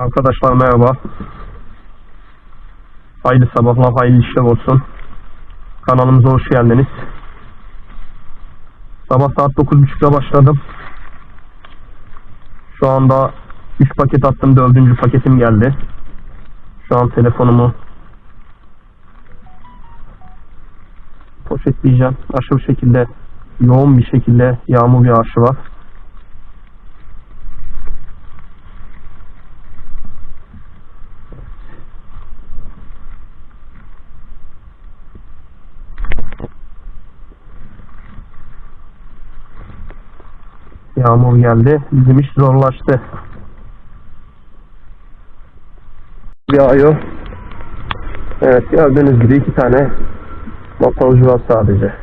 Arkadaşlar merhaba. Hayırlı sabahlar, hayırlı işler olsun. Kanalımıza hoş geldiniz. Sabah saat 9.30'da başladım. Şu anda 3 paket attım, 4. paketim geldi. Şu an telefonumu poşetleyeceğim. Aşırı şekilde, yoğun bir şekilde yağmur yağışı var. Yağmur geldi. Bizim iş zorlaştı. Yağıyor. Evet gördüğünüz gibi iki tane motorcu var sadece.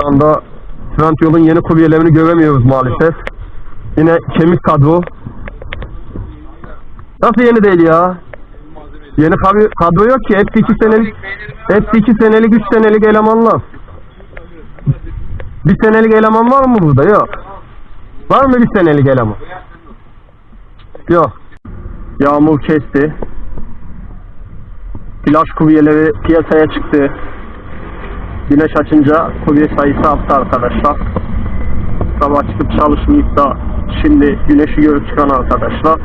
Şu anda Trendyol'un yeni kuryelerini göremiyoruz maalesef. Yine kemik kadro. Nasıl yeni değil ya? Yeni kadro, kadro yok ki. Hepsi iki senelik, hepsi iki senelik, üç senelik elemanlar. Bir senelik eleman var mı burada? Yok. Var mı bir senelik eleman? Yok. Yağmur kesti. Flash kuryeleri piyasaya çıktı. Güneş açınca kurye sayısı arttı arkadaşlar. Sabah çıkıp çalışmayıp da şimdi güneşi görüp çıkan arkadaşlar.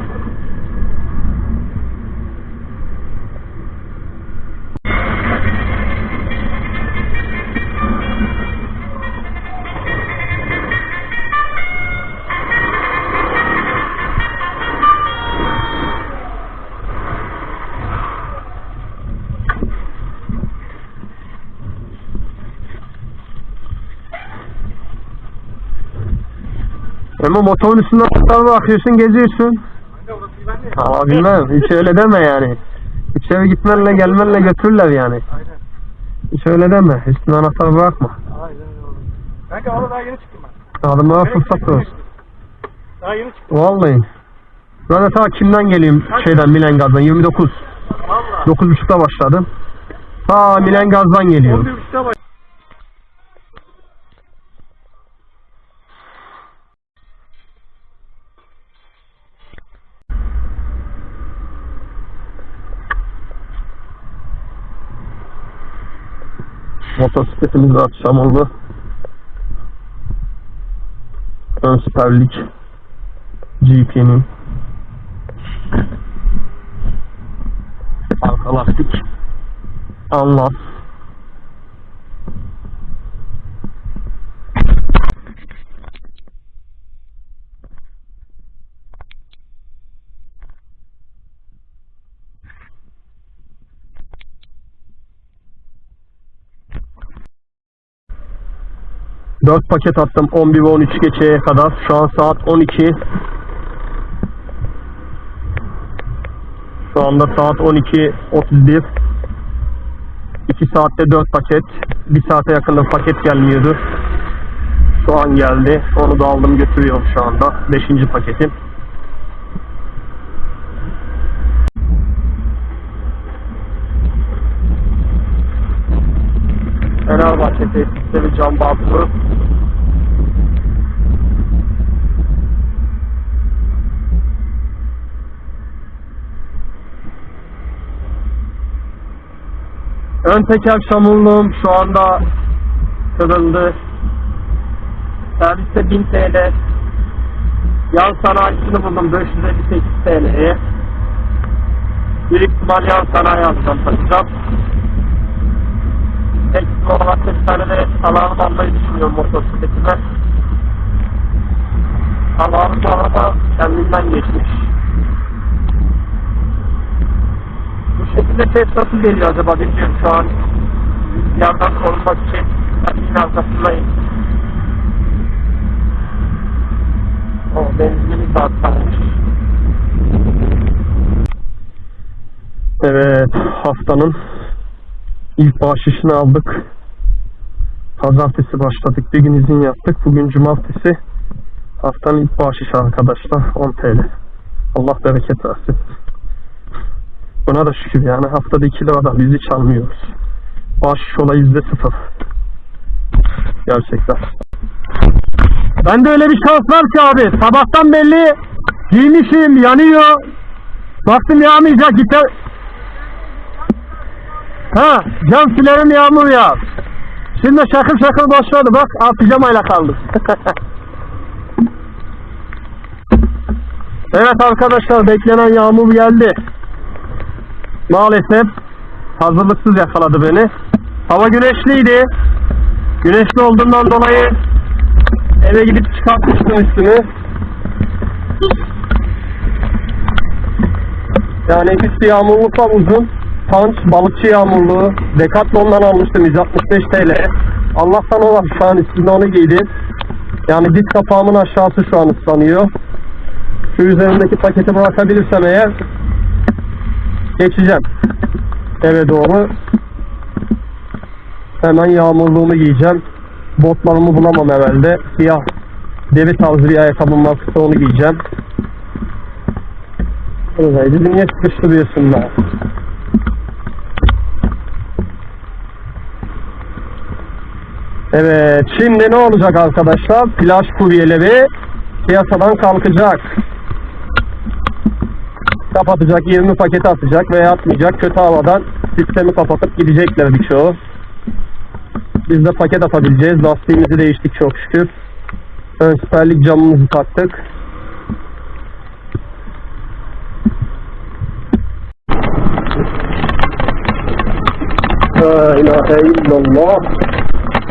Ama motorun üstünde tutar bakıyorsun geziyorsun. Ama bilmem hiç öyle deme yani. Hiç eve gitmenle gelmenle götürürler yani. Hiç öyle deme. Üstüne anahtar bırakma. Aynen öyle. Kanka valla daha yeni çıktım ben. Adamlara fırsat ver. Daha yeni çıktım. Vallahi. Ben de ta kimden geleyim şeyden Milengaz'dan 29. Valla. 9.30'da başladım. Ta Milengaz'dan geliyorum. 11.30'da baş. Motosikletimiz akşam oldu. Ön siperlik GP'nin arka lastik anlas Dört paket attım 11 ve 13 geçeye kadar. Şu an saat 12. Şu anda saat 12.31. 2 saatte 4 paket. 1 saate yakında paket gelmiyordu. Şu an geldi. Onu da aldım götürüyorum şu anda. 5. paketim. Fenerbahçe tesisleri cam bantlı. Ön teker çamurluğum şu anda kırıldı. Serviste 1000 TL. Yan sanayisini buldum 558 TL'ye. Bir ihtimal yan sanayi alacağım takacağım. Bir tane de alarm almayı düşünüyorum motosikletime. Alarm bu arada kendinden geçmiş. Bu şekilde ses nasıl geliyor acaba bilmiyorum şu an. Rüzgardan korunmak için ben yine arkasındayım. O benzinimiz de artmış. Evet haftanın ilk bahşişini aldık. Pazartesi başladık. Bir gün izin yaptık. Bugün cumartesi. Haftanın ilk bahşişi arkadaşlar. 10 TL. Allah bereket versin. Buna da şükür yani haftada iki defa da biz hiç almıyoruz. Baş ola yüzde sıfır. Gerçekten. Ben de öyle bir şans var ki abi. Sabahtan belli giymişim, yanıyor. Baktım yağmayacak. Gite... Ha, cam silerim yağmur yağar. Şimdi şakır şakır başladı. Bak, al pijamayla kaldık. evet arkadaşlar, beklenen yağmur geldi. Maalesef hazırlıksız yakaladı beni. Hava güneşliydi. Güneşli olduğundan dolayı eve gidip çıkartmıştım üstümü. Yani üstü yağmurluk var uzun. Punch balıkçı yağmurluğu. Decathlon'dan almıştım 165 TL. Allah'tan o var şu an üstünde onu giydim. Yani diz kapağımın aşağısı şu an ıslanıyor. Şu üzerindeki paketi bırakabilirsem eğer geçeceğim. Eve doğru. Hemen yağmurluğumu giyeceğim. Botlarımı bulamam herhalde. Siyah deri tarzı bir ayakkabım var. Kısa onu giyeceğim. Bizi niye sıkıştırıyorsun lan? Evet, şimdi ne olacak arkadaşlar? Plaj kuryeleri piyasadan kalkacak. Kapatacak, 20 paket atacak veya atmayacak. Kötü havadan sistemi kapatıp gidecekler birçoğu. Biz de paket atabileceğiz. Lastiğimizi değiştik çok şükür. Ön siperlik camımızı taktık. La ilahe illallah.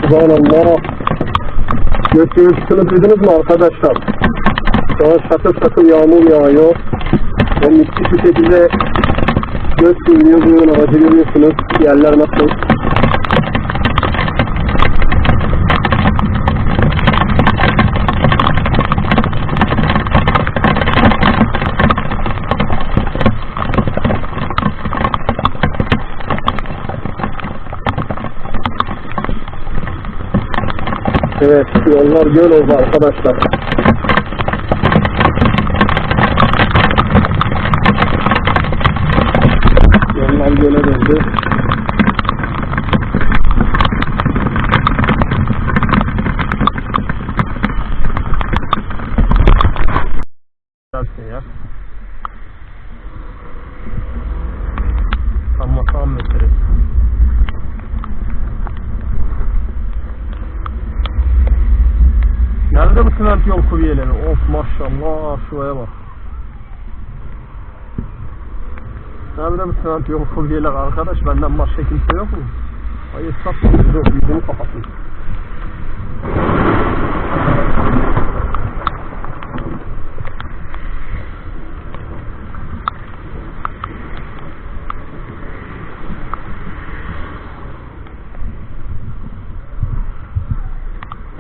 Subhanallah. Gökyüzü ışıkını duydunuz mu arkadaşlar? Şu an şakır şakır yağmur yağıyor. Ve müthiş bir şekilde göz sürüyor. Buyurun aracı görüyorsunuz. Yerler nasıl? Evet, yollar göl oldu arkadaşlar. Yollar göle döndü. Güzel ya. Tam makam meselesi. Nerede bu kuryeleri? Of maşallah şuraya bak. Nerede bu sement yol kuryeleri arkadaş? Benden başka kimse yok mu? Ay estağfurullah. Dur yüzümü kapatayım.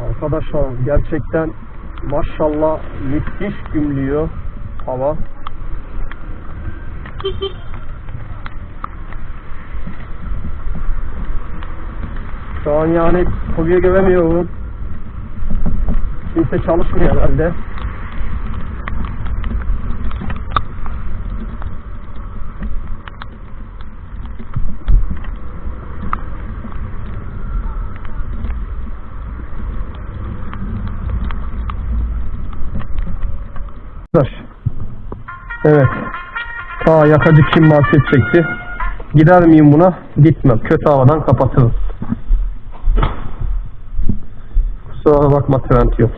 Arkadaşlar gerçekten maşallah müthiş gümlüyor hava. Şu an yani kurye göremiyorum. Kimse çalışmıyor herhalde. Arkadaş. Evet. Ta yakacı kim market çekti. Gider miyim buna? Gitmem. Kötü havadan kapatırım. Kusura bakma trend yok.